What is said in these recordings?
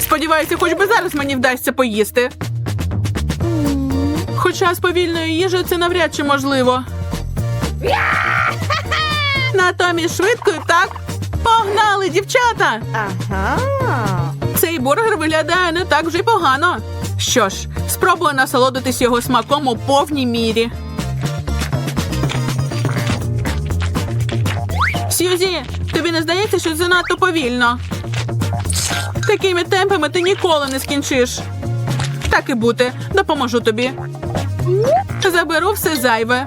Сподіваюся, хоч би зараз мені вдасться поїсти. Хоча з повільною їжею це навряд чи можливо. Натомість швидкою так. Погнали, дівчата! Ага. Цей бургер виглядає не так вже й погано. Що ж, спробую насолодитись його смаком у повній мірі. Сьюзі, тобі не здається, що занадто повільно? Такими темпами ти ніколи не скінчиш. Так і бути, допоможу тобі. Заберу все зайве.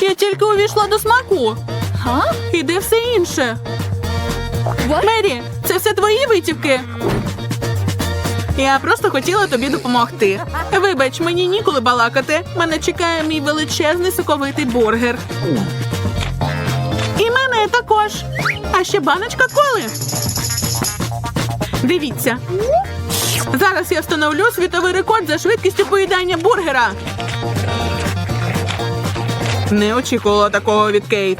Я тільки увійшла до смаку. Га? І де все інше? Мері, це все твої витівки. Я просто хотіла тобі допомогти. Вибач, мені ніколи балакати. Мене чекає мій величезний соковитий бургер. І мене також. А ще баночка коли. Дивіться. Зараз я встановлю світовий рекорд за швидкістю поїдання бургера. Не очікувала такого від Кейт.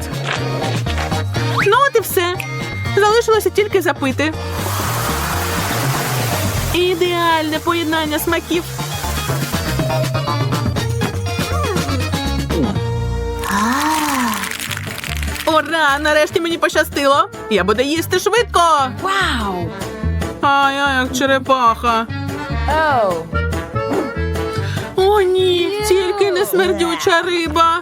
Ну, от і все. Залишилося тільки запити. Ідеальне поєднання смаків. Ура! Нарешті мені пощастило. Я буду їсти швидко. Wow. А я як черепаха. Oh. О, ні, тільки не смердюча риба.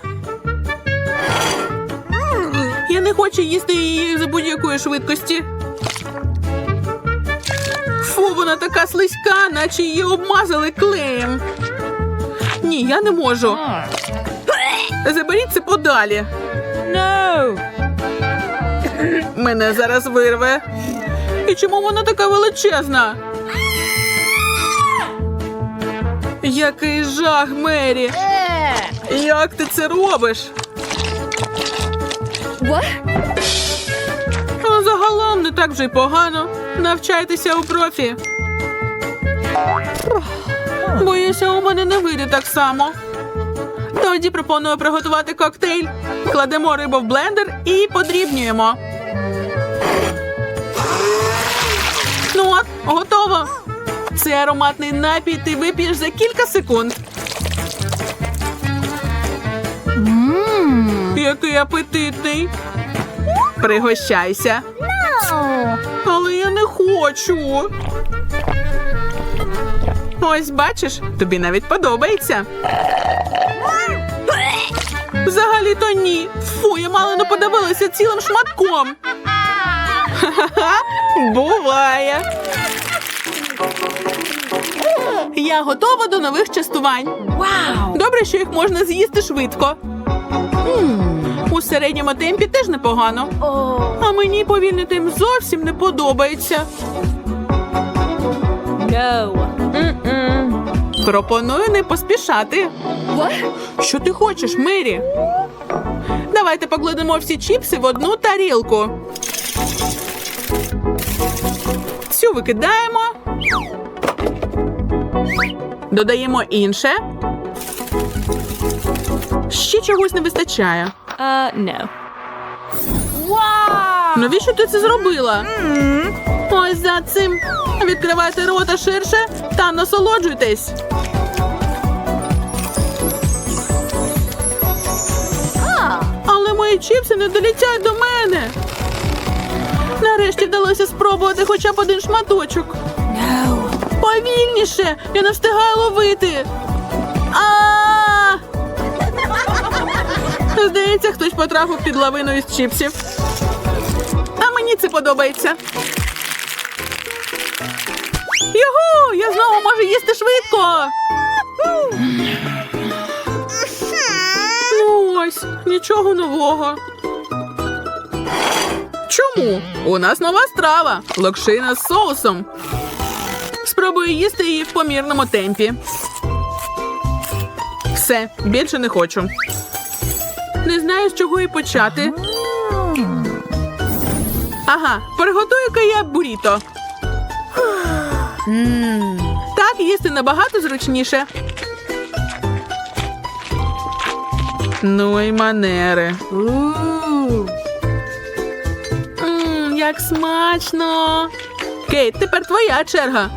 Я не хочу їсти її за будь-якої швидкості. Вона така слизька, наче її обмазали клеєм. Ні, я не можу. Заберіть це подалі. No. Мене зараз вирве. І чому вона така величезна? Який жах, Мері! Як ти це робиш? Загалом не так вже й погано. Навчайтеся у профі. Боюся, у мене не вийде так само. Тоді пропоную приготувати коктейль. Кладемо рибу в блендер і подрібнюємо. Ну от, готово. Цей ароматний напій ти вип'єш за кілька секунд. Який апетитний. Пригощайся. Але я не хочу. Ось бачиш, тобі навіть подобається. Взагалі-то ні. Фу, я мало не подивилася цілим шматком. Ха-ха-ха, буває. Я готова до нових частувань. Wow. Добре, що їх можна з'їсти швидко. У середньому темпі теж непогано. А мені повільний темп зовсім не подобається. No. Mm-mm. Пропоную не поспішати. Що ти хочеш, Мері? Давайте покладемо всі чіпси в одну тарілку. Цю викидаємо. Додаємо інше. Ще чогось не вистачає. Uh, no. Wow. Навіщо ти це зробила? Ось за цим. Відкривайте рота ширше та насолоджуйтесь. Але мої чіпси не долітять до мене. Нарешті вдалося спробувати хоча б один шматочок. Повільніше! Я не встигаю ловити. Здається, хтось потрапив під лавину із чіпсів. А мені це подобається. Можу їсти швидко. Ну ось, нічого нового. Чому? У нас нова страва локшина з соусом. Спробую їсти її в помірному темпі. Все, більше не хочу. Не знаю, з чого і почати. Ага, приготую-ка я буріто. Так їсти набагато зручніше. Ну і манери. Мм, як смачно. Кейт, тепер твоя черга.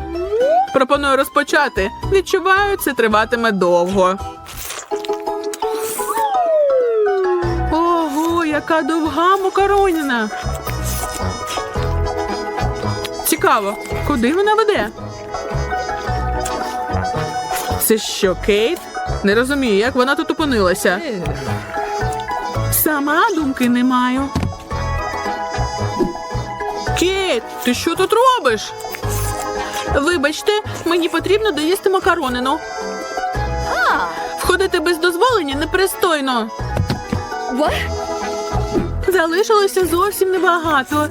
Пропоную розпочати. Відчуваю, це триватиме довго. Ого, яка довга макароніна. Цікаво, куди вона веде? Це що, Кейт? Не розумію, як вона тут опинилася. Сама думки не маю. Кейт, ти що тут робиш? Вибачте, мені потрібно доїсти макаронину. Входити без дозволення непристойно. Залишилося зовсім небагато.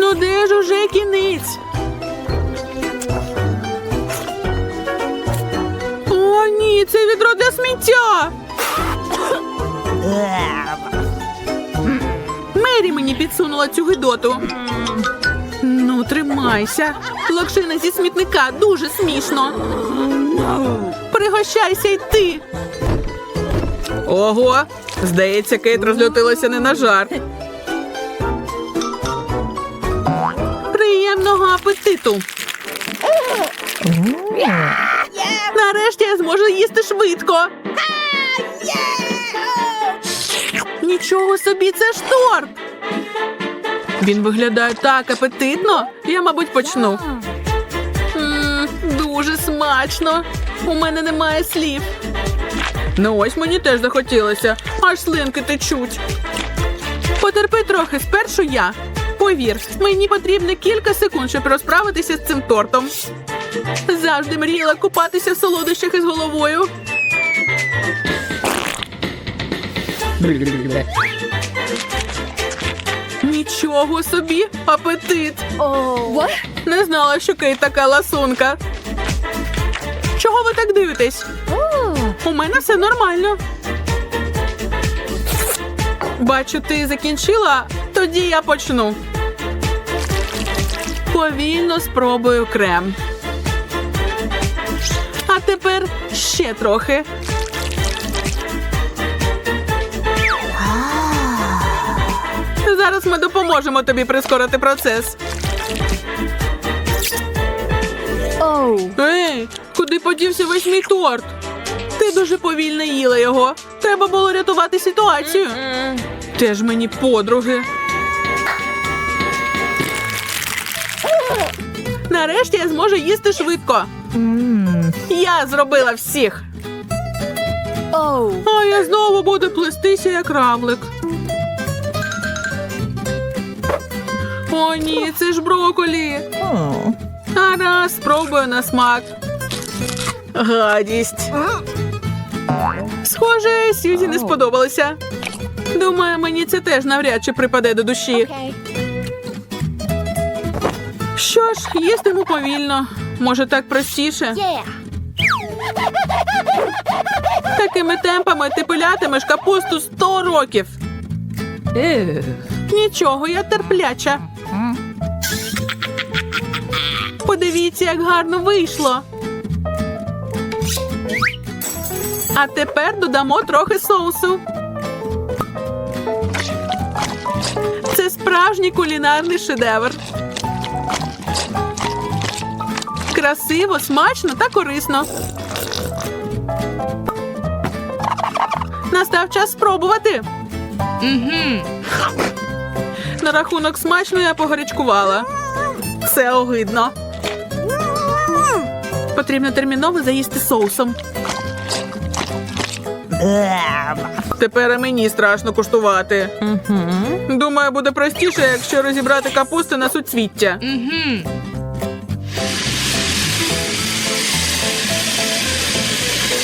Ну де ж уже кінець? Ні, це відро для сміття. Мері мені підсунула цю гидоту. Ну, тримайся. Локшина зі смітника дуже смішно. Пригощайся й ти. Ого, здається, Кейт розлютилася не на жарт. Приємного апетиту. Нарешті я зможу їсти швидко. Нічого собі, це ж торт. Він виглядає так апетитно. Я, мабуть, почну. Дуже смачно. У мене немає слів. Ну ось мені теж захотілося, аж слинки течуть. Потерпи трохи, спершу я. Повір, мені потрібно кілька секунд, щоб розправитися з цим тортом. Завжди мріяла купатися в солодощах із головою. Нічого собі, апетит. Oh. Не знала, що Кейт така ласунка. Чого ви так дивитесь? Oh. У мене все нормально. Бачу, ти закінчила, тоді я почну. Повільно спробую крем. Тепер ще трохи. Зараз ми допоможемо тобі прискорити процес. Oh. Ей, куди подівся весь мій торт? Ти дуже повільно їла його. Треба було рятувати ситуацію. Теж мені подруги. Нарешті я зможу їсти швидко. Я зробила всіх. Oh. А я знову буду плестися, як равлик. О, ні, це ж броколі. Гаразд, спробую на смак. Гадість. Схоже, Сьюзі не сподобалося. Думаю, мені це теж навряд чи припаде до душі. Що ж, їстиму повільно. Може, так простіше. Yeah. Такими темпами ти пилятимеш капусту 100 років. Нічого, я терпляча. Подивіться, як гарно вийшло. А тепер додамо трохи соусу. Це справжній кулінарний шедевр. Красиво, смачно та корисно. Настав час спробувати. На рахунок смачно я погарячкувала. Це огидно. Потрібно терміново заїсти соусом. Тепер мені страшно куштувати. Думаю, буде простіше, якщо розібрати капусту на суцвіття.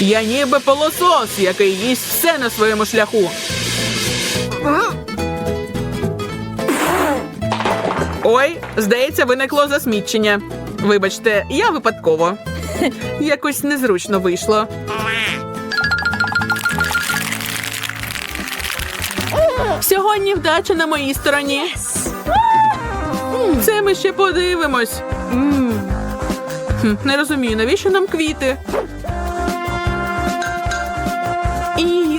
Я ніби полосос, який їсть все на своєму шляху. Ой, здається, виникло засмічення. Вибачте, я випадково. Якось незручно вийшло. Сьогодні вдача на моїй стороні. Це ми ще подивимось. Не розумію, навіщо нам квіти?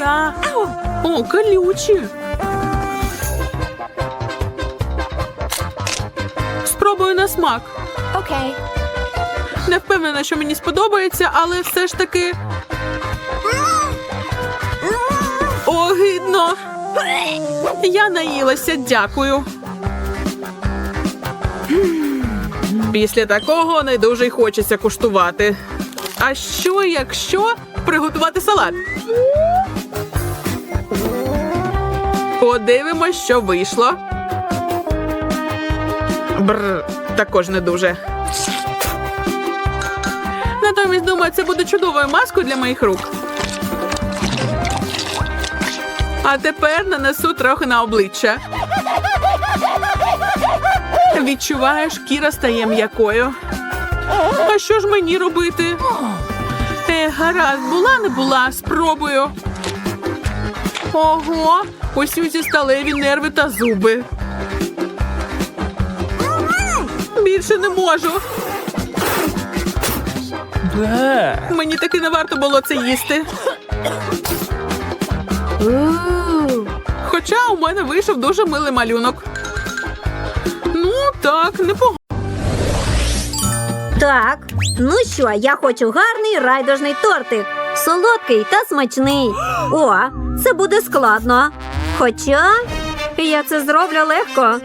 Я. О, колючі. Спробую на смак. Okay. Не впевнена, що мені сподобається, але все ж таки. Огидно. Я наїлася, дякую. Після такого не дуже й хочеться куштувати. А що, якщо приготувати салат? Подивимось, що вийшло. Бр, також не дуже. Натомість думаю, це буде чудовою маскою для моїх рук. А тепер нанесу трохи на обличчя. Відчуваю, шкіра стає м'якою. А що ж мені робити? Е, гаразд, була не була, спробую. Ого, ось ці сталеві нерви та зуби. Більше не можу. Мені таки не варто було це їсти. Хоча у мене вийшов дуже милий малюнок. Ну, так, непогано. Так, ну що, я хочу гарний райдужний тортик. Солодкий та смачний. О, це буде складно. Хоча я це зроблю легко.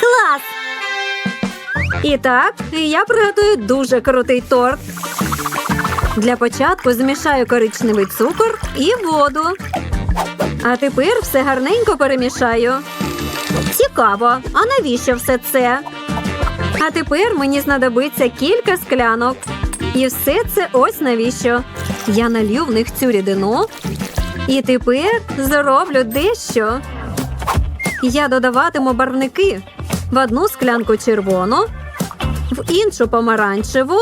Клас! І так, я приготую дуже крутий торт. Для початку змішаю коричневий цукор і воду. А тепер все гарненько перемішаю. Цікаво, а навіщо все це? А тепер мені знадобиться кілька склянок. І все це ось навіщо. Я налью в них цю рідину. І тепер зроблю дещо. Я додаватиму барвники в одну склянку червону, в іншу помаранчеву,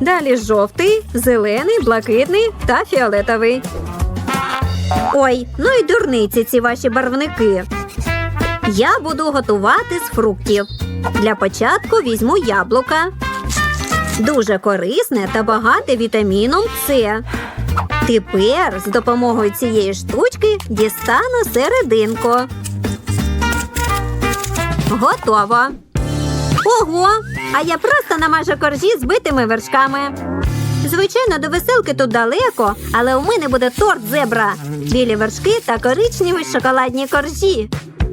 далі жовтий, зелений, блакитний та фіолетовий. Ой, ну і дурниці ці ваші барвники. Я буду готувати з фруктів. Для початку візьму яблука. Дуже корисне та багате вітаміном С. Тепер з допомогою цієї штучки дістану серединку. Готово. Ого! А я просто намажу коржі збитими вершками. Звичайно, до веселки тут далеко, але у мене буде торт зебра, білі вершки та коричневі шоколадні коржі.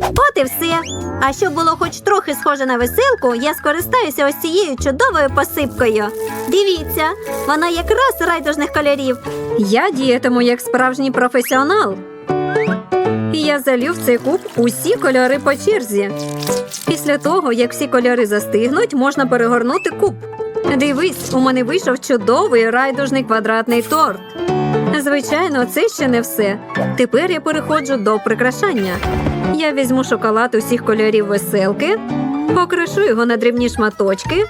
От і все. А щоб було хоч трохи схоже на веселку, я скористаюся ось цією чудовою посипкою. Дивіться, вона якраз райдужних кольорів. Я діятиму як справжній професіонал. Я залю в цей куб усі кольори по черзі. Після того, як всі кольори застигнуть, можна перегорнути куб. Дивись, у мене вийшов чудовий райдужний квадратний торт. Звичайно, це ще не все. Тепер я переходжу до прикрашання. Я візьму шоколад усіх кольорів веселки, покришу його на дрібні шматочки.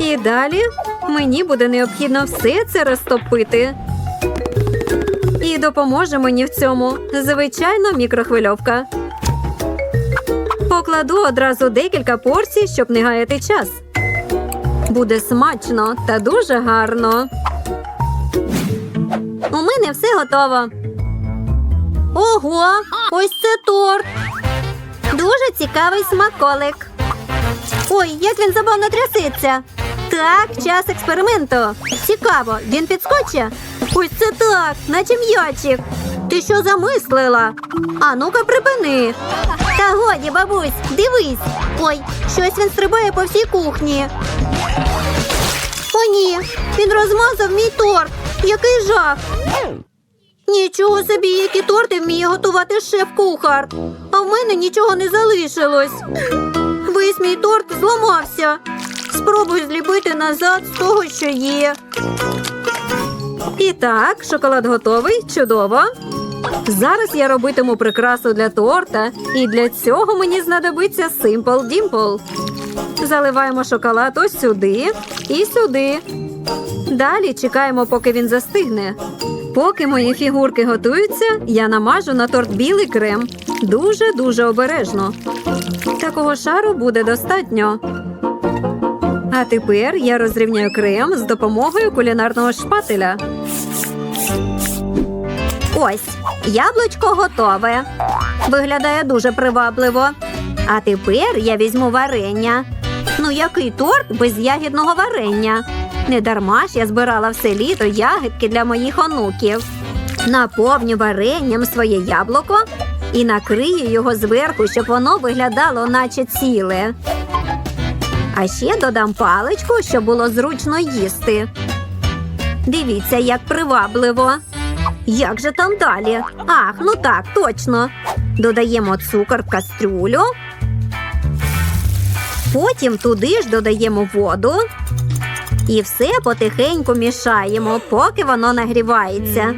І далі мені буде необхідно все це розтопити. І допоможе мені в цьому звичайно мікрохвильовка. Покладу одразу декілька порцій, щоб не гаяти час. Буде смачно та дуже гарно. У мене все готово. Ого, ось це торт. Дуже цікавий смаколик. Ой, як він забавно трясеться. Так, час експерименту. Цікаво, він підскоче? Ось це так, наче м'ячик. Ти що замислила? А ну-ка припини. Та годі, бабусь, дивись. Ой, щось він стрибає по всій кухні. О, ні, він розмазав мій торт. Який жах. Нічого собі, які торти вміє готувати шеф-кухар. А в мене нічого не залишилось. Весь мій торт зламався. Спробуй зліпити назад з того, що є. І так, шоколад готовий. Чудово. Зараз я робитиму прикрасу для торта, і для цього мені знадобиться Simple Dimple. Заливаємо шоколад ось сюди і сюди. Далі чекаємо, поки він застигне. Поки мої фігурки готуються, я намажу на торт білий крем. Дуже дуже обережно. Такого шару буде достатньо. А тепер я розрівняю крем з допомогою кулінарного шпателя. Ось, яблучко готове. Виглядає дуже привабливо. А тепер я візьму варення. Ну, який торт без ягідного варення? Не дарма ж я збирала все літо ягідки для моїх онуків. Наповню варенням своє яблуко і накрию його зверху, щоб воно виглядало, наче ціле. А ще додам паличку, щоб було зручно їсти. Дивіться, як привабливо. Як же там далі? Ах, ну так, точно. Додаємо цукор в кастрюлю. Потім туди ж додаємо воду. І все потихеньку мішаємо, поки воно нагрівається.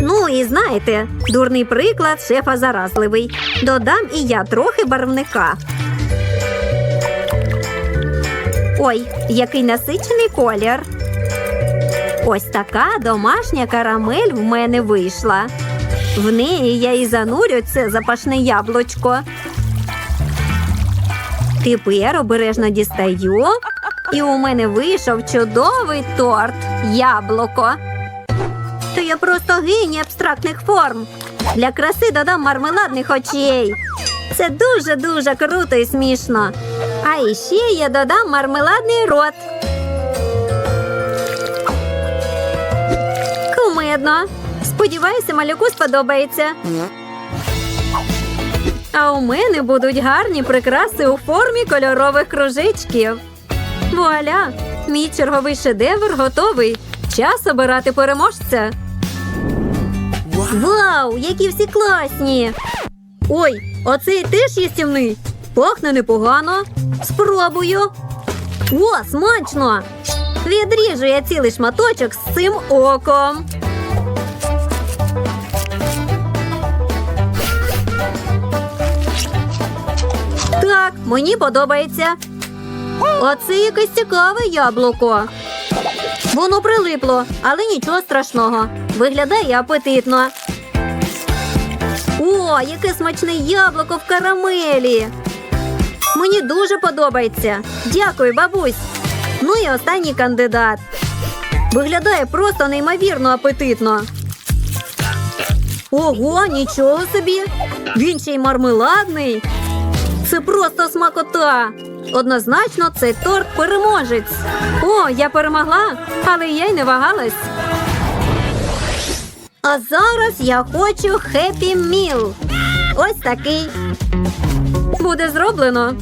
Ну і знаєте, дурний приклад шефа заразливий. Додам і я трохи барвника. Ой, який насичений колір. Ось така домашня карамель в мене вийшла. В неї я і занурю це запашне яблучко. Тепер обережно дістаю, і у мене вийшов чудовий торт яблуко. Та я просто геній абстрактних форм. Для краси додам мармеладних очей. Це дуже-дуже круто і смішно. А іще я додам мармеладний рот. Кумедно. Сподіваюся, малюку сподобається. А у мене будуть гарні прикраси у формі кольорових кружечків. Вуаля! Мій черговий шедевр готовий. Час обирати переможця. Вау, які всі класні! Ой, оцей теж їстівний. Пахне непогано. Спробую. О, смачно! Відріжу я цілий шматочок з цим оком. Так, мені подобається. Оце якесь цікаве яблуко. Воно прилипло, але нічого страшного. Виглядає апетитно. О, яке смачне яблуко в карамелі. Мені дуже подобається. Дякую, бабусь. Ну і останній кандидат. Виглядає просто неймовірно апетитно. Ого, нічого собі. Він ще й мармеладний. Це просто смакота. Однозначно, цей торт переможець. О, я перемогла, але я й не вагалась. А зараз я хочу хеппі міл. Ось такий. Буде зроблено.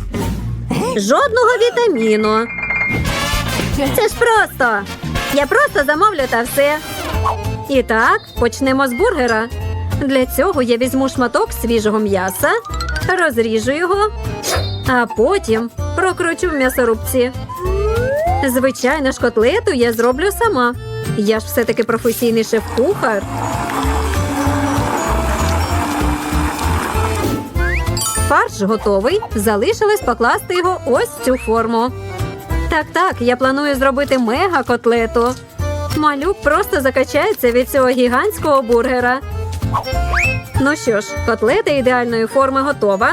Жодного вітаміну. Це ж просто. Я просто замовлю та все. І так, почнемо з бургера. Для цього я візьму шматок свіжого м'яса, розріжу його, а потім прокручу в м'ясорубці. Звичайно ж, котлету я зроблю сама. Я ж все-таки професійний шеф-кухар. Фарш готовий. Залишилось покласти його ось цю форму. Так, так, я планую зробити мега котлету. Малюк просто закачається від цього гігантського бургера. Ну що ж, котлета ідеальної форми готова.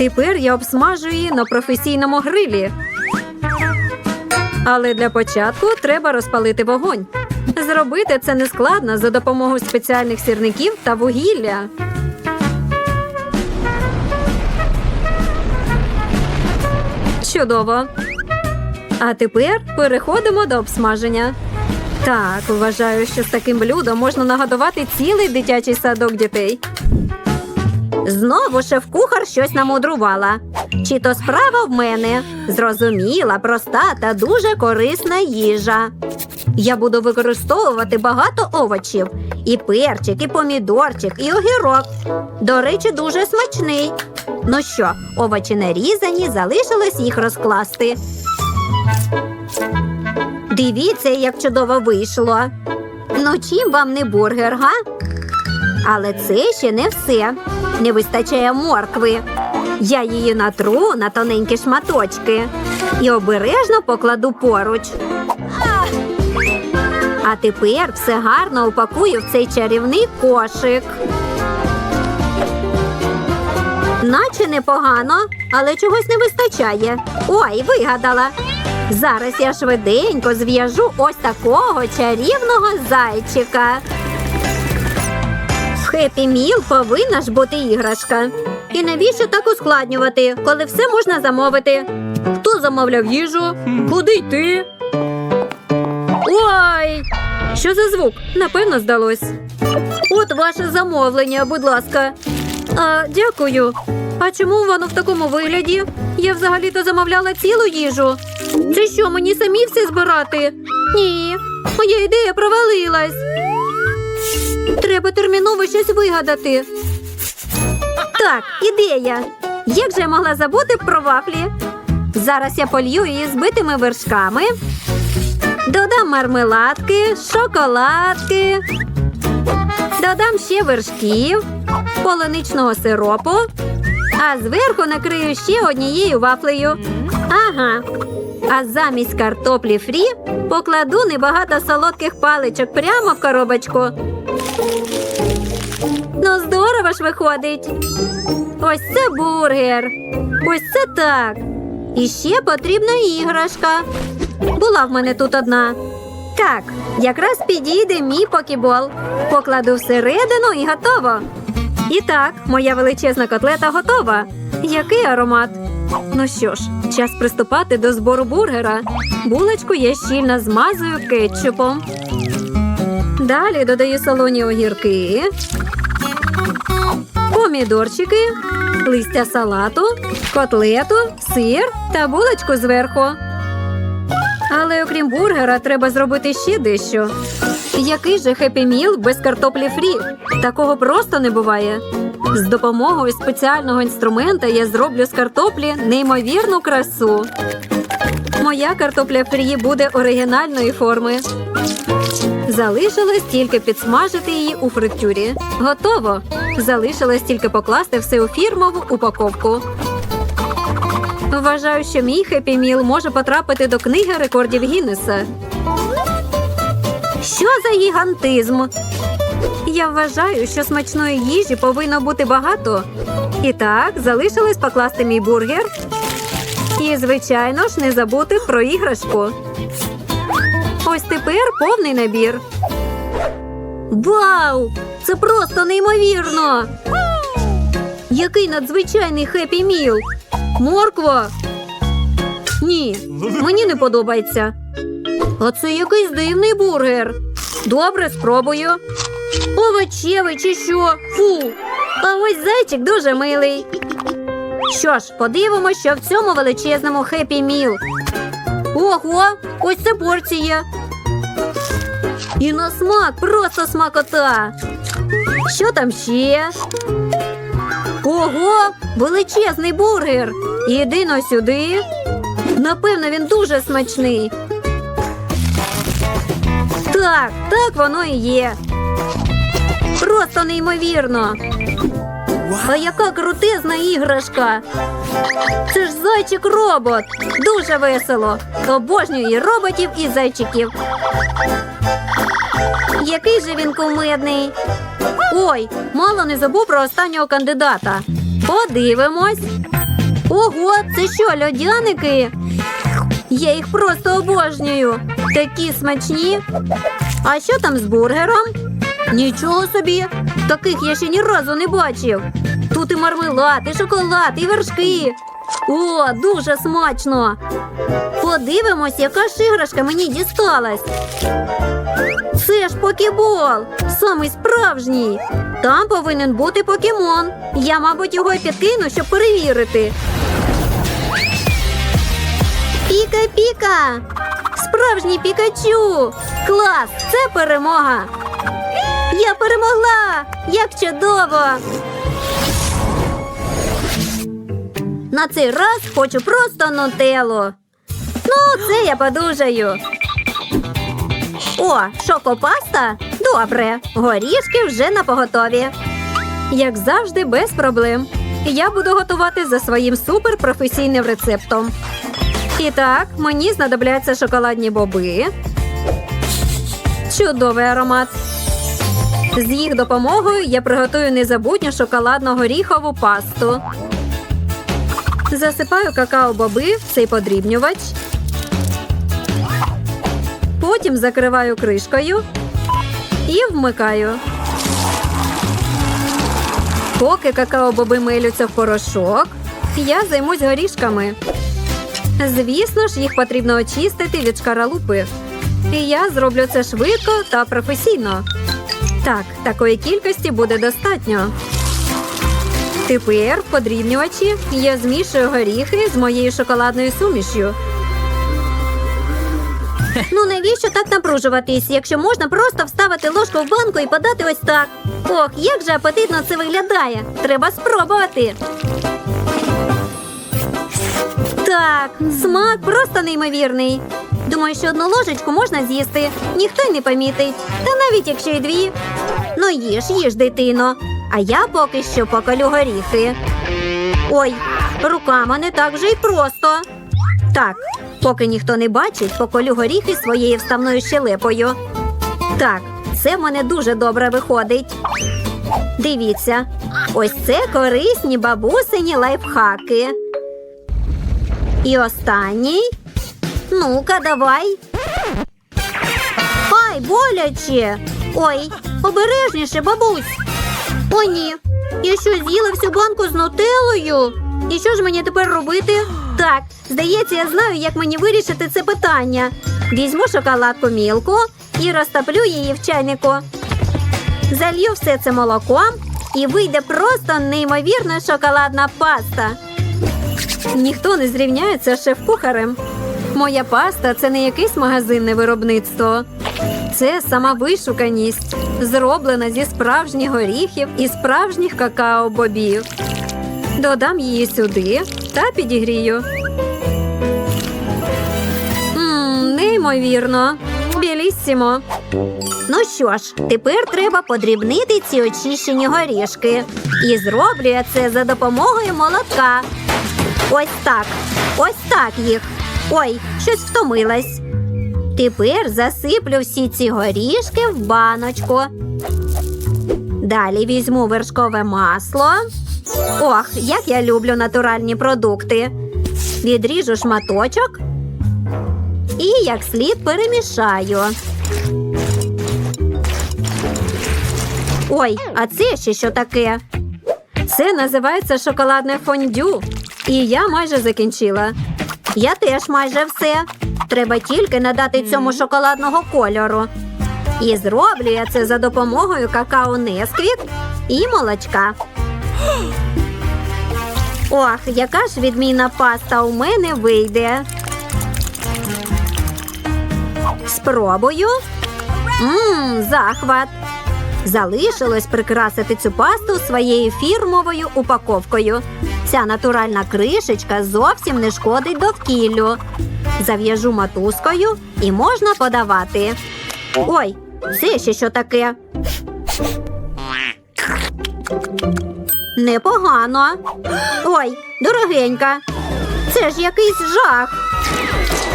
Тепер я обсмажу її на професійному грилі. Але для початку треба розпалити вогонь. Зробити це нескладно за допомогою спеціальних сірників та вугілля. Чудово. А тепер переходимо до обсмаження. Так, вважаю, що з таким блюдом можна нагодувати цілий дитячий садок дітей. Знову шеф-кухар щось намудрувала. Чи то справа в мене зрозуміла, проста та дуже корисна їжа. Я буду використовувати багато овочів: і перчик, і помідорчик, і огірок. До речі, дуже смачний. Ну що, овочі нарізані, залишилось їх розкласти. Дивіться, як чудово вийшло. Ну, чим вам не бургер, га? Але це ще не все. Не вистачає моркви. Я її натру на тоненькі шматочки і обережно покладу поруч. А тепер все гарно упакую в цей чарівний кошик. Наче непогано, але чогось не вистачає. Ой, вигадала. Зараз я швиденько зв'яжу ось такого чарівного зайчика. Хеппі Міл повинна ж бути іграшка. І навіщо так ускладнювати, коли все можна замовити? Хто замовляв їжу? Куди йти? Ой! Що за звук? Напевно, здалось. От ваше замовлення, будь ласка. А, дякую. А чому воно в такому вигляді? Я взагалі-то замовляла цілу їжу. Це що, мені самі все збирати? Ні, моя ідея провалилась. Треба терміново щось вигадати. Так, ідея. Як же я могла забути про вафлі? Зараз я полью її збитими вершками. Додам мармеладки, шоколадки. Додам ще вершків, полуничного сиропу, а зверху накрию ще однією вафлею. Ага. А замість картоплі фрі покладу небагато солодких паличок прямо в коробочку. Ну, здорово ж виходить. Ось це бургер. Ось це так. І ще потрібна іграшка. Була в мене тут одна. Так, якраз підійде мій покібол. Покладу всередину і готово. І так, моя величезна котлета готова. Який аромат? Ну що ж, час приступати до збору бургера. Булочку я щільно змазую кетчупом. Далі додаю солоні огірки, помідорчики, листя салату, котлету, сир та булочку зверху. Але окрім бургера, треба зробити ще дещо. Який же хеппі міл без картоплі фрі? Такого просто не буває. З допомогою спеціального інструмента я зроблю з картоплі неймовірну красу. Моя картопля фрі буде оригінальної форми. Залишилось тільки підсмажити її у фритюрі. Готово. Залишилось тільки покласти все у фірмову упаковку. Вважаю, що мій хеппі міл може потрапити до книги рекордів Гіннеса. Що за гігантизм? Я вважаю, що смачної їжі повинно бути багато. І так, залишилось покласти мій бургер. І, звичайно ж, не забути про іграшку. Ось тепер повний набір. Вау! Це просто неймовірно! Який надзвичайний хеппі міл! Морква! Ні, мені не подобається. А це якийсь дивний бургер. Добре, спробую. Овочевий чи що? Фу. А ось зайчик дуже милий. Що ж, подивимося, що в цьому величезному хеппі міл. Ого, ось це порція. І на смак просто смакота. Що там ще? Ого, величезний бургер. Іди сюди. Напевно, він дуже смачний. Так, так воно і є. Просто неймовірно. А яка крутезна іграшка. Це ж зайчик робот. Дуже весело. Обожнюю і роботів, і зайчиків. Який же він кумедний. Ой, мало не забув про останнього кандидата. Подивимось. Ого, це що, льодяники? Я їх просто обожнюю. Такі смачні. А що там з бургером? Нічого собі. Таких я ще ні разу не бачив. Тут і мармелад, і шоколад, і вершки. О, дуже смачно. Подивимось, яка ж іграшка мені дісталась. Це ж покебол, самий справжній. Там повинен бути покемон. Я, мабуть, його підкину, щоб перевірити. Піка-піка! Справжній пікачу! Клас! Це перемога! Я перемогла! Як чудово! На цей раз хочу просто нутеллу. Ну, це я подужаю. О, шокопаста? Добре. Горішки вже на поготові. Як завжди, без проблем. Я буду готувати за своїм суперпрофесійним рецептом. І так, мені знадобляться шоколадні боби. Чудовий аромат. З їх допомогою я приготую незабутню шоколадно-горіхову пасту. Засипаю какао-боби в цей подрібнювач. Потім закриваю кришкою і вмикаю. Поки какао-боби милються в порошок, я займусь горішками. Звісно ж, їх потрібно очистити від шкаралупи. І я зроблю це швидко та професійно. Так, такої кількості буде достатньо. Тепер в подрібнювачі я змішую горіхи з моєю шоколадною сумішю. Ну навіщо так напружуватись, якщо можна просто вставити ложку в банку і подати ось так? Ох, як же апетитно це виглядає. Треба спробувати. Так, смак просто неймовірний. Думаю, що одну ложечку можна з'їсти, ніхто й не помітить. Та навіть якщо й дві. Ну їж, їж, дитино. А я поки що поколю горіхи. Ой, руками не так вже й просто. Так, поки ніхто не бачить, поколю горіхи своєю вставною щелепою. Так, це в мене дуже добре виходить. Дивіться, ось це корисні бабусині лайфхаки. І останній. Ну-ка, давай. Ай, боляче. Ой, обережніше, бабусь. О, ні. Я що з'їла всю банку з нутеллою? І що ж мені тепер робити? Так, здається, я знаю, як мені вирішити це питання. Візьму шоколадку мілку і розтоплю її в чайнику. Залью все це молоком і вийде просто неймовірна шоколадна паста. Ніхто не зрівняється з шеф-кухарем. Моя паста це не якесь магазинне виробництво. Це сама вишуканість, зроблена зі справжніх горіхів і справжніх какао-бобів. Додам її сюди та підігрію. Мм, неймовірно. Біліссімо. Ну що ж, тепер треба подрібнити ці очищені горішки. І зроблю я це за допомогою молотка. Ось так. Ось так їх. Ой, щось втомилась. Тепер засиплю всі ці горішки в баночку. Далі візьму вершкове масло. Ох, як я люблю натуральні продукти. Відріжу шматочок і як слід перемішаю. Ой, а це ще що таке? Це називається шоколадне фондю. І я майже закінчила. Я теж майже все. Треба тільки надати цьому шоколадного кольору. І зроблю я це за допомогою какао Несквік і молочка. Ох, яка ж відмінна паста у мене вийде. Спробую. Мм, захват. Залишилось прикрасити цю пасту своєю фірмовою упаковкою. Ця натуральна кришечка зовсім не шкодить довкіллю. Зав'яжу матузкою і можна подавати. Ой, це ще що таке? Непогано. Ой, дорогенька. Це ж якийсь жах.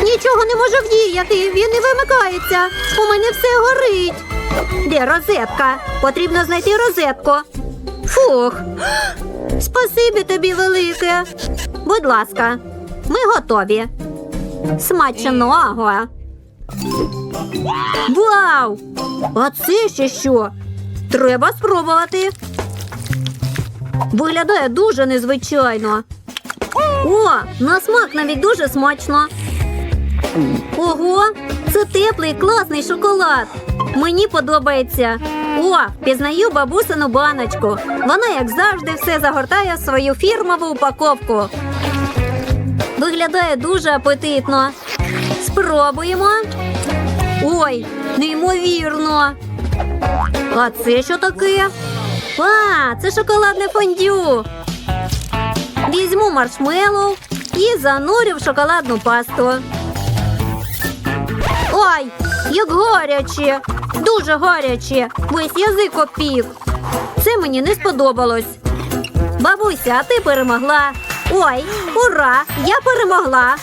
Нічого не можу вдіяти, він не вимикається. У мене все горить. Де розетка? Потрібно знайти розетку. Фух. Спасибі тобі велике. Будь ласка, ми готові. Смачного. Вау! А це ще що? Треба спробувати. Виглядає дуже незвичайно. О, на смак навіть дуже смачно. Ого, це теплий класний шоколад. Мені подобається. О, пізнаю бабусину баночку. Вона, як завжди, все загортає в свою фірмову упаковку. Виглядає дуже апетитно. Спробуємо. Ой, неймовірно. А це що таке? А, це шоколадне фондю. Візьму маршмеллоу і занурю в шоколадну пасту. Ой, як гаряче, дуже гаряче. Весь язик опік. Це мені не сподобалось. Бабуся, а ти перемогла. Ой, ура! Я перемогла.